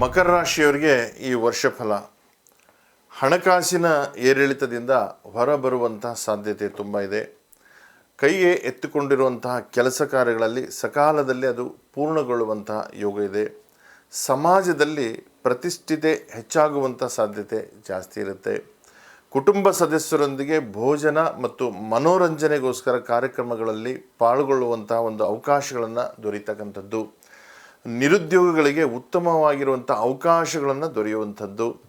ಮಕರ ರಾಶಿಯವರಿಗೆ ಈ ವರ್ಷ ಫಲ. ಹಣಕಾಸಿನ ಏರಿಳಿತದಿಂದ ಹೊರಬರುವಂತಹ ಸಾಧ್ಯತೆ ತುಂಬ ಇದೆ. ಕೈಗೆ ಎತ್ತಿಕೊಂಡಿರುವಂತಹ ಕೆಲಸ ಕಾರ್ಯಗಳಲ್ಲಿ ಸಕಾಲದಲ್ಲಿ ಅದು ಪೂರ್ಣಗೊಳ್ಳುವಂತಹ ಯೋಗ ಇದೆ. ಸಮಾಜದಲ್ಲಿ ಪ್ರತಿಷ್ಠಿತೆ ಹೆಚ್ಚಾಗುವಂಥ ಸಾಧ್ಯತೆ ಜಾಸ್ತಿ ಇರುತ್ತೆ. ಕುಟುಂಬ ಸದಸ್ಯರೊಂದಿಗೆ ಭೋಜನ ಮತ್ತು ಮನೋರಂಜನೆಗೋಸ್ಕರ ಕಾರ್ಯಕ್ರಮಗಳಲ್ಲಿ ಪಾಲ್ಗೊಳ್ಳುವಂತಹ ಒಂದು ಅವಕಾಶಗಳನ್ನು ದೊರೀತಕ್ಕಂಥದ್ದು. ನಿರುದ್ಯೋಗಿಗಳಿಗೆ ಉತ್ತಮವಾಗಿರುವಂಥ ಅವಕಾಶಗಳನ್ನು ದೊರೆಯುವಂಥದ್ದು.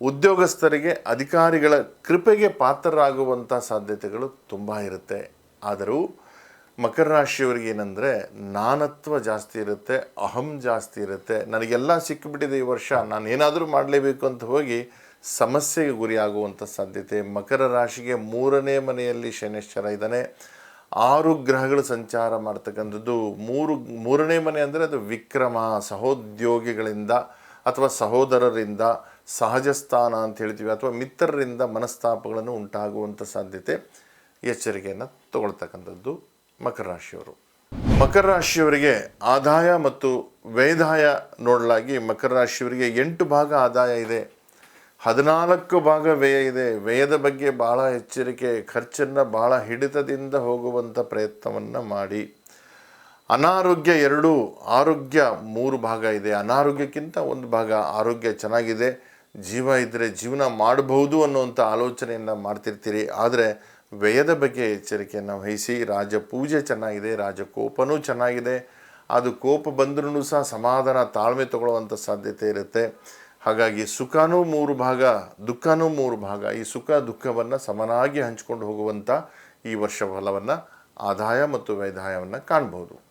ಉದ್ಯೋಗಸ್ಥರಿಗೆ, ಅಧಿಕಾರಿಗಳ ಕೃಪೆಗೆ ಪಾತ್ರರಾಗುವಂಥ ಸಾಧ್ಯತೆಗಳು ತುಂಬ ಇರುತ್ತೆ. ಆದರೂ ಮಕರ ರಾಶಿಯವರಿಗೆ ಏನಂದರೆ, ನಾನತ್ವ ಜಾಸ್ತಿ ಇರುತ್ತೆ, ಅಹಂ ಜಾಸ್ತಿ ಇರುತ್ತೆ. ನನಗೆಲ್ಲ ಸಿಕ್ಕಿಬಿಟ್ಟಿದೆ ಈ ವರ್ಷ, ನಾನು ಏನಾದರೂ ಮಾಡಲೇಬೇಕು ಅಂತ ಹೋಗಿ ಸಮಸ್ಯೆಗೆ ಗುರಿಯಾಗುವಂಥ ಸಾಧ್ಯತೆ. ಮಕರ ರಾಶಿಗೆ ಮೂರನೇ ಮನೆಯಲ್ಲಿ ಶನೇಶ್ವರ ಇದ್ದಾನೆ. ಆರು ಗ್ರಹಗಳು ಸಂಚಾರ ಮಾಡ್ತಕ್ಕಂಥದ್ದು ಮೂರು, ಮೂರನೇ ಮನೆ ಅಂದರೆ ಅದು ವಿಕ್ರಮ, ಸಹೋದ್ಯೋಗಿಗಳಿಂದ ಅಥವಾ ಸಹೋದರರಿಂದ ಸಹಜ ಸ್ಥಾನ ಅಂತ ಹೇಳ್ತೀವಿ, ಅಥವಾ ಮಿತ್ರರಿಂದ ಮನಸ್ತಾಪಗಳನ್ನು ಉಂಟಾಗುವಂಥ ಸಾಧ್ಯತೆ ಎಚ್ಚರಿಕೆಯನ್ನು ತಗೊಳ್ತಕ್ಕಂಥದ್ದು ಮಕರ ರಾಶಿಯವರು. ಮಕರ ರಾಶಿಯವರಿಗೆ ಆದಾಯ ಮತ್ತು ವೇದಾಯ ನೋಡಲಾಗಿ ಮಕರ ರಾಶಿಯವರಿಗೆ ಎಂಟು ಭಾಗ ಆದಾಯ ಇದೆ. ಹದಿನಾಲ್ಕು ಭಾಗ ವ್ಯಯ ಇದೆ. ವ್ಯಯದ ಬಗ್ಗೆ ಭಾಳ ಎಚ್ಚರಿಕೆ, ಖರ್ಚನ್ನು ಭಾಳ ಹಿಡಿತದಿಂದ ಹೋಗುವಂಥ ಪ್ರಯತ್ನವನ್ನು ಮಾಡಿ. ಅನಾರೋಗ್ಯ ಎರಡು, ಆರೋಗ್ಯ ಮೂರು ಭಾಗ ಇದೆ. ಅನಾರೋಗ್ಯಕ್ಕಿಂತ ಒಂದು ಭಾಗ ಆರೋಗ್ಯ ಚೆನ್ನಾಗಿದೆ. ಜೀವ ಇದ್ದರೆ ಜೀವನ ಮಾಡಬಹುದು ಅನ್ನುವಂಥ ಆಲೋಚನೆಯನ್ನು ಮಾಡ್ತಿರ್ತೀರಿ. ಆದರೆ ವ್ಯಯದ ಬಗ್ಗೆ ಎಚ್ಚರಿಕೆಯನ್ನು ವಹಿಸಿ. ರಾಜ ಪೂಜೆ ಚೆನ್ನಾಗಿದೆ, ರಾಜಕೋಪನೂ ಚೆನ್ನಾಗಿದೆ. ಅದು ಕೋಪ ಬಂದ್ರೂ ಸಹ ಸಮಾಧಾನ ತಾಳ್ಮೆ ತಗೊಳ್ಳುವಂಥ ಸಾಧ್ಯತೆ ಇರುತ್ತೆ. ಹಾಗಾಗಿ ಸುಖನೂ ಮೂರು ಭಾಗ, ದುಃಖನೂ ಮೂರು ಭಾಗ. ಈ ಸುಖ ದುಃಖವನ್ನು ಸಮನಾಗಿ ಹಂಚಿಕೊಂಡು ಹೋಗುವಂಥ ಈ ವರ್ಷ ಫಲವನ್ನು ಆದಾಯ ಮತ್ತು ವ್ಯದಾಯವನ್ನು ಕಾಣ್ಬೋದು.